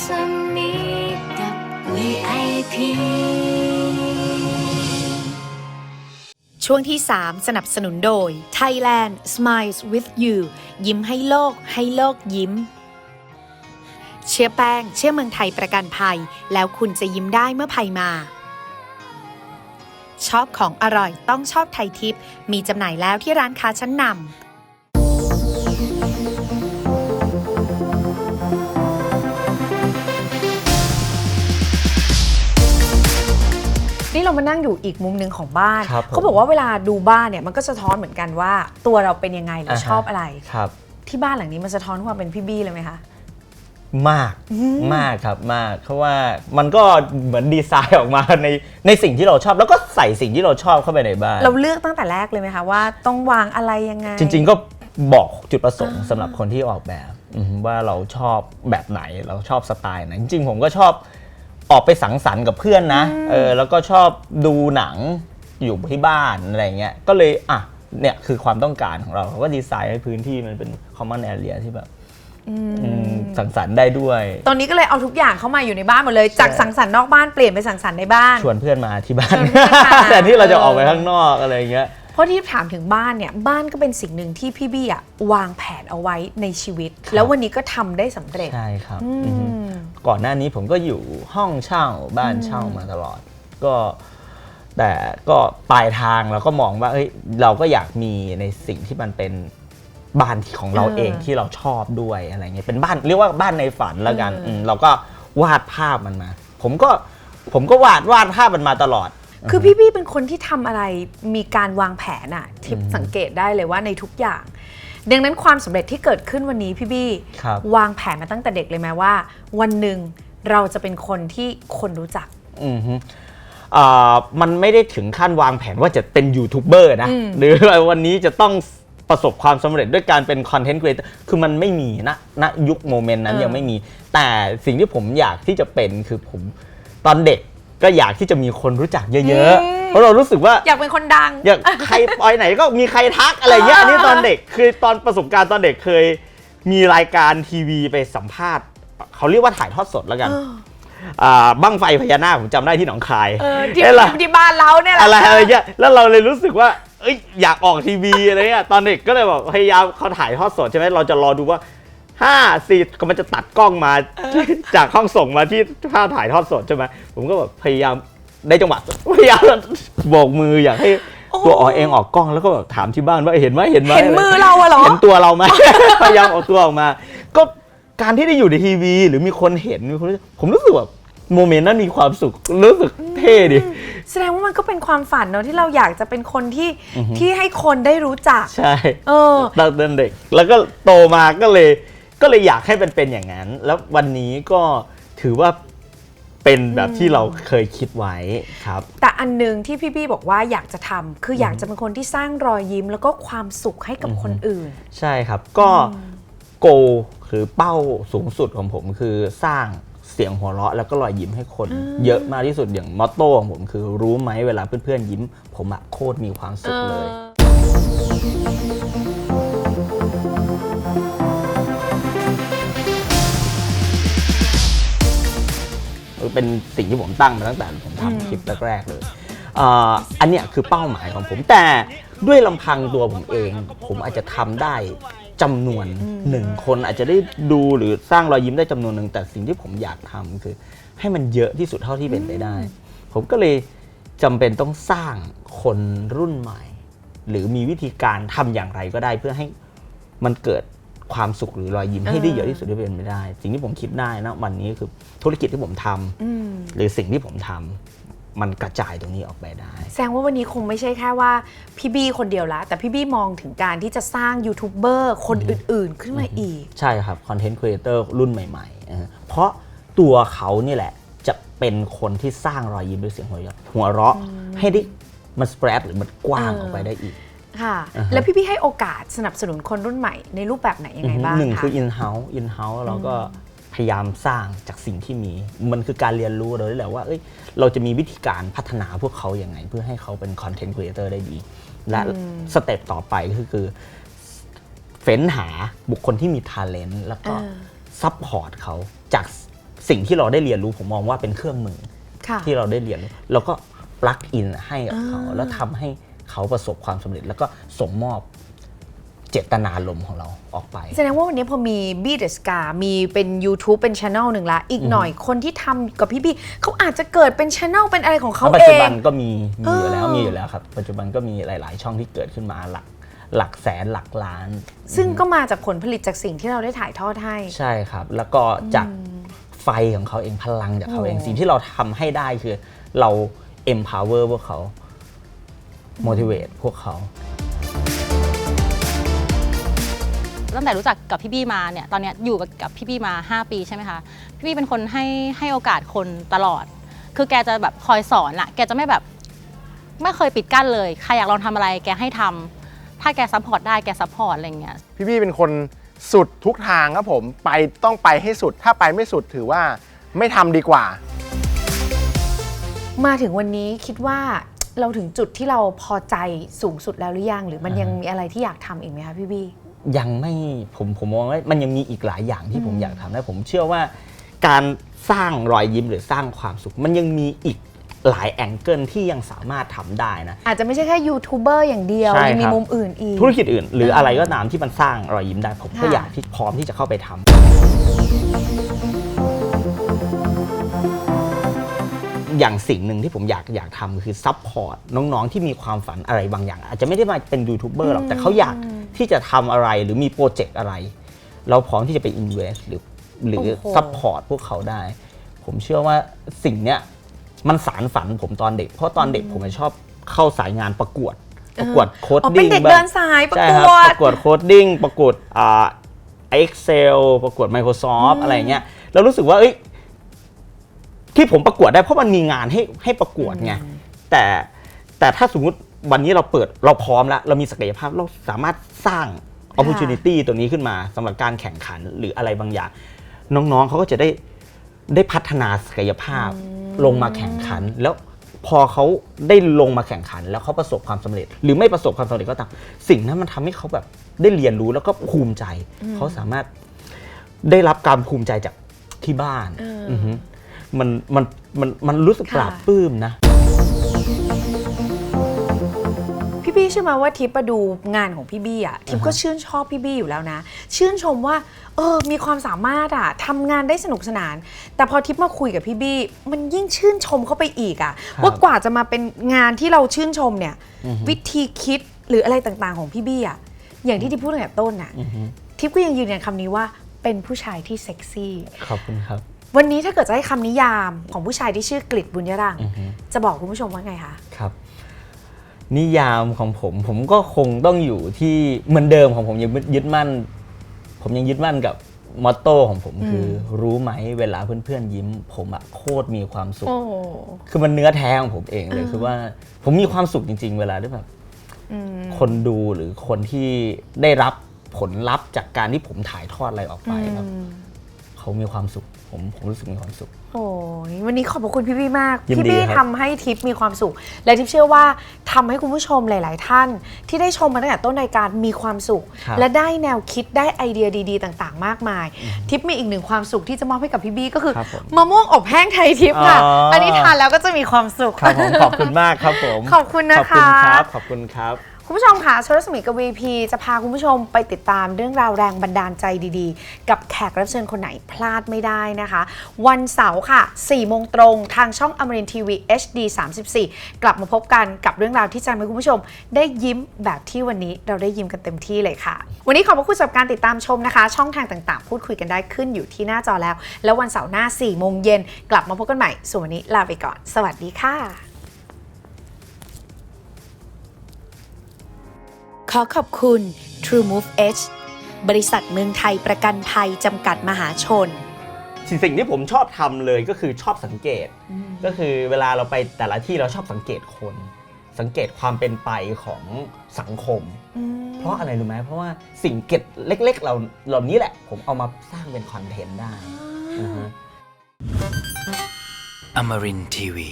สมีกับ VIP ช่วงที่ 3 สนับสนุนโดย Thailand Smiles with You ยิ้มให้โลกให้โลกยิ้ม เชื่อแป้ง เชื่อเมืองไทยประกันภัย แล้วคุณจะยิ้มได้เมื่อภัยมา ชอบของอร่อยต้องชอบไทยทิป มีจำหน่ายแล้วที่ร้านค้าชั้นนำ นี่เรามานั่งอยู่อีกมุมหนึ่งของบ้าน ครับผมเขาบอกว่าเวลาดูบ้านเนี่ยมันก็สะท้อนเหมือนกันว่า ตัวเราเป็นยังไงหรืออ่าฮะ ชอบอะไร ครับ ที่บ้านหลังนี้มันสะท้อนความเป็นพี่บี้เลยไหมคะ มากมากครับมากเพราะว่ามันก็เหมือนดีไซน์ออกมาในในสิ่งที่เราชอบ แล้วก็ใส่สิ่งที่เราชอบเข้าไปในบ้าน เราเลือกตั้งแต่แรกเลยไหมคะว่าต้องวางอะไรยังไง จริงๆก็บอกจุดประสงค์สำหรับคนที่ออกแบบอืมว่าเราชอบแบบไหนเราชอบสไตล์ไหนจริงๆผมก็ชอบ ออกไปสังสรรค์กับเพื่อนนะเออแล้วก็ชอบดูหนังอยู่ที่บ้านอะไรเงี้ยก็เลยอะเนี่ยคือความต้องการของเราเราก็ดีไซน์ให้พื้นที่มันเป็น common area ที่แบบอืมสังสรรค์ได้ด้วย ตอนนี้ก็เลยเอาทุกอย่างเข้ามาอยู่ในบ้านหมดเลย จากสังสรรค์นอกบ้านเปลี่ยนไปสังสรรค์ในบ้าน ชวนเพื่อนมาที่บ้านชวนเพื่อนมา แต่ที่เราจะออกไปข้างนอกอะไรเงี้ย เพราะที่ถามถึงบ้านเนี่ยบ้านก็เป็นสิ่งหนึ่งที่พี่บี้อะวางแผนเอาไว้ในชีวิตครับแล้ววันนี้ก็ทำได้สำเร็จ ใช่ครับอือือฮึมก่อนหน้านี้ผมก็อยู่ห้องเช่าบ้านเช่ามาตลอด ก็แต่ก็ปลายทางเราก็มองว่าเอ้ยเราก็อยากมีในสิ่งที่มันเป็นบ้านที่ของเราเออเองที่เราชอบด้วยอะไรเงี้ยเป็นบ้านเรียกว่าบ้านในฝันแล้วกันเอออื มเราก็วาดภาพมันมา ผมก็ผมก็วาดวาดภาพมันมาตลอด คือพี่บี้เป็นคนที่ทำอะไรมีการวางแผนอะที่อืมสังเกตได้เลยว่าในทุกอย่าง ดังนั้นความสำเร็จที่เกิดขึ้นวันนี้พี่บี้ครับวางแผนมาตั้งแต่เด็กเลยไหมว่า วันหนึ่งเราจะเป็นคนที่คนรู้จัก อือฮึอ่ามันไม่ได้ถึงขั้นวางแผนว่าจะเป็นยูทูบเบอร์นะ อืม หรือว่าวันนี้จะต้องประสบความสำเร็จด้วยการเป็นคอนเทนต์ครีเอเตอร์คือมันไม่มีนะณยุคโมเมนต์นั้นยังไม่มี แต่สิ่งที่ผมอยากที่จะเป็นคือผมตอนเด็ก ก็อยากที่จะมีคนรู้จักเยอะๆเพราะเรารู้สึกว่า อยากเป็นคนดัง อย่างใครปอยไหนก็มีใครทักอะไรเงี้ยอันนี้ตอนเด็กคือตอนประสบการณ์ตอนเด็กเคย มีรายการทีวีไปสัมภาษณ์ เขาเรียกว่าถ่ายทอดสดแล้วกันาบั้งไฟพญานาคผมจำได้ที่หนองคายเออที่เอ้ยล่ะที่บ้านเราเนี่ยแหละ อะไรอะไรเงี้ยแล้วเราเลยรู้สึกว่าเอ้ยอยากออกทีวีอะไรเงี้ยตอนเด็กก็เลยแบบพยายามเขาถ่ายทอดสดใช่ไหมเราจะรอดูว่า ห้าสี่ก็มันจะตัดกล้องมาจากห้องส่งมาที่ภาพถ่ายทอดสดใช่ไหมผมก็แบบพยายามได้จังหวะพยายามโบกมืออยากให้ตัวอ๋อเองออกกล้องแล้วก็แบบถามที่บ้านว่าเห็นไหมเห็นไหมเห็นมือเราอะเหรอเห็นตัวเราไหมพยายามเอาตัวออกมา ก็การที่ได้อยู่ในทีวี หรือมีคนเห็นมีคนรู้ผมรู้สึกแบบโมเมนต์นั้นมีความสุขรู้สึกเท่ดิแสดงว่ามันก็เป็นความฝันเนอะที่เราอยากจะเป็นคนที่ที่ให้คนได้รู้จัก ใช่ เออตั้งแต่เด็ก แล้วก็โตมาก็เลย ก็เลยอยากให้มันเป็นอย่างนั้น แล้ววันนี้ก็ถือว่าเป็นแบบที่เราเคยคิดไว้ครับ แต่อันหนึ่งที่พี่บี้บอกว่าอยากจะทำคืออยากจะเป็นคนที่สร้างรอยยิ้ม แล้วก็ความสุขให้กับคนอื่น ใช่ครับก็โกหรือเป้าสูงสุดของผมคือสร้างเสียงหัวเราะแล้วก็รอยยิ้มให้คน เยอะมากที่สุดอย่างมอตโต้ของผมคือรู้ไหมเวลาเพื่อนๆยิ้ม ผมอะโคตรมีความสุขเลย เป็นสิ่งที่ผมตั้งมาตั้งแต่ผมทำคลิปแรกๆเลยอ่าอันเนี้ยคือเป้าหมายของผมแต่ด้วยลำพังตัวผมเอง ผมอาจจะทำได้จำนวนหนึ่งคนอาจจะได้ดูหรือสร้างรอยยิ้มได้จำนวนหนึ่งแต่สิ่งที่ผมอยากทำคือ ให้มันเยอะที่สุดเท่าที่เป็นไปได้ ผมก็เลยจำเป็นต้องสร้างคนรุ่นใหม่ หรือมีวิธีการทำอย่างไรก็ได้เพื่อให้มันเกิด ความสุขหรือรอยยิ้มให้ได้เยอะที่สุดที่เป็นไปได้ สิ่งที่ผมคิดได้นะวันนี้คือธุรกิจที่ผมทำหรือสิ่งที่ผมทำมันกระจายตรงนี้ออกไปได้ แสดงว่าวันนี้คงไม่ใช่แค่ว่าพี่บี้คนเดียวละ แต่พี่บี้มองถึงการที่จะสร้างยูทูบเบอร์คนอื่น ๆ ขึ้นมาอีก ใช่ครับ คอนเทนต์ครีเอเตอร์รุ่นใหม่ๆนะฮะเพราะตัวเขานี่แหละจะเป็นคนที่สร้างรอยยิ้มด้วยเสียงหัวเราะหัวเราะให้ได้มันสเปรดหรือมันกว้างเออออกไปได้อีก ค่ะ อ่าฮะ แล้วพี่บี้ให้โอกาสสนับสนุนคนรุ่นใหม่ในรูปแบบไหนยังไงบ้างหนึ่งคะคือ in house in house เราก็พยายามสร้างจากสิ่งที่มี มันคือการเรียนรู้เราได้แหละว่าเอ้ยเราจะมีวิธีการพัฒนาพวกเขาอย่างไง เพื่อให้เขาเป็นคอนเทนต์ครีเอเตอร์ได้ดี และสเต็ปต่อไปก็คือคือเฟ้นหาบุคคลที่มีท ALENT แล้วก็เออซัพพอร์ตเขาจากสิ่งที่เราได้เรียนรู้ผมมองว่าเป็นเครื่องมือ ค่ะ ที่เราได้เรียนรู้แล้วก็ปลักอินให้กับเขา อ่า แล้วทำให้ เขาประสบความสำเร็จแล้วก็ส่งมอบเจตนารมณ์ของเราออกไป แสดงว่าวันนี้พอมีบีเดสกามีเป็น YouTube เป็นช anel หนึ่งละ อีกหน่อยคนที่ทำกับพี่บี้เขาอาจจะเกิดเป็นช anel เป็นอะไรของเขาแล้วปัจเอจุบังนก็มีมีอยู่แล้วเออมีอยู่แล้วครับ ปัจจุบันก็มีหลาย ๆ ช่องที่เกิดขึ้นมาหลักหลักแสนหลักล้าน ซึ่งก็มาจากผลผลิตจากสิ่งที่เราได้ถ่ายทอดให้ ใช่ครับ แล้วก็จากไฟของเขาเองพลังจากเขาเองโอ้สิ่งที่เราทำให้ได้คือเรา empower พวกเขา motivate พวกเขา ตั้งแต่รู้จักกับพี่บี้มาเนี่ยตอนเนี้ยอยู่กับพี่บี้มา 5 ปีใช่ไหมคะ พี่บี้เป็นคนให้ให้โอกาสคนตลอด คือแกจะแบบคอยสอนอะแกจะไม่แบบไม่เคยปิดกั้นเลยใครอยากลองทำอะไรแกให้ทำถ้าแกซัพพอร์ตได้แกซัพพอร์ตอะไรอย่างเงี้ย พี่บี้เป็นคนสุดทุกทางครับผมไปต้องไปให้สุด ถ้าไปไม่สุดถือว่าไม่ทำดีกว่า มาถึงวันนี้คิดว่า เราถึงจุดที่เราพอใจสูงสุดแล้วหรือยัง หรือมันยังมีอะไรที่อยากทำอีกไหมคะพี่บี้ ยังไม่ผมผมมองว่ามันยังมีอีกหลายอย่างที่ผมอยากทำและผมเชื่อว่า การสร้างรอยยิ้มหรือสร้างความสุข มันยังมีอีกหลายแองเกิลที่ยังสามารถทำได้นะ อาจจะไม่ใช่แค่ยูทูบเบอร์อย่างเดียวใช่ยังมีครับ มุมอื่นอีก ธุรกิจอื่น หรืออะไรก็ตามที่มันสร้างรอยยิ้มได้ ผมก็ค่ะ อยากที่พร้อมที่จะเข้าไปทำ อย่างสิ่งหนึ่งที่ผมอยากอยากทำคือซัพพอร์ตน้องๆ ที่มีความฝันอะไรบางอย่าง อาจจะไม่ได้มาเป็นยูทูบเบอร์หรอกแต่เขาอยากที่จะทำอะไรหรือมีโปรเจกต์อะไร เราพร้อมที่จะไปอินเวสหรือหรือโอ้โหซัพพอร์ตพวกเขาได้ ผมเชื่อว่าสิ่งเนี้ยมันสารฝันผมตอนเด็ก เพราะตอนเด็กผมชอบเข้าสายงานประกวด ประกวดโคดอ๋อเป็นดิ้งเด็กบ้างเดินสายประใช่กครับวปดระกวดโคดดิ้งประกวดอ่า Excel ประกวด Microsoft อะไรเงี้ยแล้วรู้สึกว่าเอ้ย ที่ผมประกวดได้เพราะมันมีงานให้ให้ประกวดไงแต่แต่ถ้าสมมุติวันนี้เราเปิดเราพร้อมแล้ว เรามีศักยภาพเราสามารถสร้าง opportunity ตัวนี้ขึ้นมาสำหรับการแข่งขันหรืออะไรบางอย่าง น้องๆเขาก็จะได้ได้พัฒนาศักยภาพลงมาแข่งขัน แล้วพอเขาได้ลงมาแข่งขัน แล้วเขาประสบความสำเร็จ หรือไม่ประสบความสำเร็จก็ตามสิ่งนั้นมันทำให้เขาแบบได้เรียนรู้แล้วก็ภูมิใจ เขาสามารถได้รับการภูมิใจจากที่บ้านเอออือฮึ มันมันมันมันรู้สึกค่ะปลาบปลื้มนะ พี่บี้เชื่อไหมว่าทิปมาดูงานของพี่บี้อะทิปก็ชื่นชอบพี่บี้อยู่แล้วนะ ชื่นชมว่า เออ มีความสามารถอะทำงานได้สนุกสนาน แต่พอทิปมาคุยกับพี่บี้มันยิ่งชื่นชมเข้าไปอีกอะครับว่ากว่าจะมาเป็นงานที่เราชื่นชมเนี่ยวิธีคิดหรืออะไรต่างๆของพี่บี้อะอย่างที่ทิปพูดตั้งแต่ต้นอะอือฮึทิปก็ยังยืนยันคำนี้ว่าเป็นผู้ชายที่เซ็กซี่ ขอบคุณครับ วันนี้ถ้าเกิดจะให้คำนิยามของผู้ชายที่ชื่อกฤษบุญยรังค์อือฮึจะบอกคุณผู้ชมว่าไงคะ ครับ นิยามของผมผมก็คงต้องอยู่ที่เหมือนเดิมของผมยังยึดมั่น ผมยังยึดมั่นกับมอตโต้ของผมคือ รู้ไหมเวลาเพื่อนๆยิ้ม ผมอะโคตรมีความสุข โอ้คือมันเนื้อแท้ของผมเองเลยคือว่าผมมีความสุขจริง ๆ เวลาที่แบบคนดูหรือคนที่ได้รับผลลัพธ์จากการที่ผมถ่ายทอดอะไรออกไปแล้ว เขามีความสุข ผมผมรู้สึกมีความสุข โอ้ยวันนี้ขอบพระคุณพี่บี้มากยินดีพี่บี้ครับ ทำให้ทิปมีความสุข และทิปเชื่อว่าทำให้คุณผู้ชมหลาย ๆ ท่าน ที่ได้ชมมาตั้งแต่ต้นรายการมีความสุข ครับ และได้แนวคิดได้ไอเดียดี ๆ ต่าง ๆ มากมาย ทิปมีอีกหนึ่งความสุขที่จะมอบให้กับพี่บี้ก็คือครับผมมะม่วงอบแห้งไทยทิปค่ะ อ๋ออั อันนี้ทานแล้วก็จะมีความสุข ครับผมขอบคุณมากครับผมขอบคุณนะคะ ขอบคุณครับ ขอบคุณครับ คุณผู้ชมค่ะชรสมิกับ VP จะพาคุณผู้ชมไปติดตามเรื่องราวแรงบันดาลใจดีๆ กับแขกรับเชิญคนไหนพลาดไม่ได้นะคะ วันเสาร์ค่ะ4โมงตรงทางช่องอมรินทีวี HD 34 กลับมาพบกันกับเรื่องราวที่จะทำให้คุณผู้ชม ได้ยิ้มแบบที่วันนี้เราได้ยิ้มกันเต็มที่เลยค่ะ วันนี้ขอบพระคุณสำหรับการติดตามชมนะคะ ช่องทางต่างๆ พูดคุยกันได้ขึ้นอยู่ที่หน้าจอแล้ว แล้ววันเสาร์หน้า4โมงเย็นกลับมาพบกันใหม่ส่วนวันนี้ลาไปก่อน สวัสดีค่ะ ขอขอบคุณ True Move Edge บริษัทเมืองไทยประกันภัยจำกัดมหาชนสิ่งสิ่งที่ผมชอบทำเลยก็คือชอบสังเกต ก็คือเวลาเราไปแต่ละที่เราชอบสังเกตคน สังเกตความเป็นไปของสังคม เพราะอะไรรู้ไหมเพราะว่าสิ่งเก็บเล็ก ๆ เราเหล่านี้แหละ ผมเอามาสร้างเป็นคอนเทนต์ได้อือฮึ Amarin Tiwi.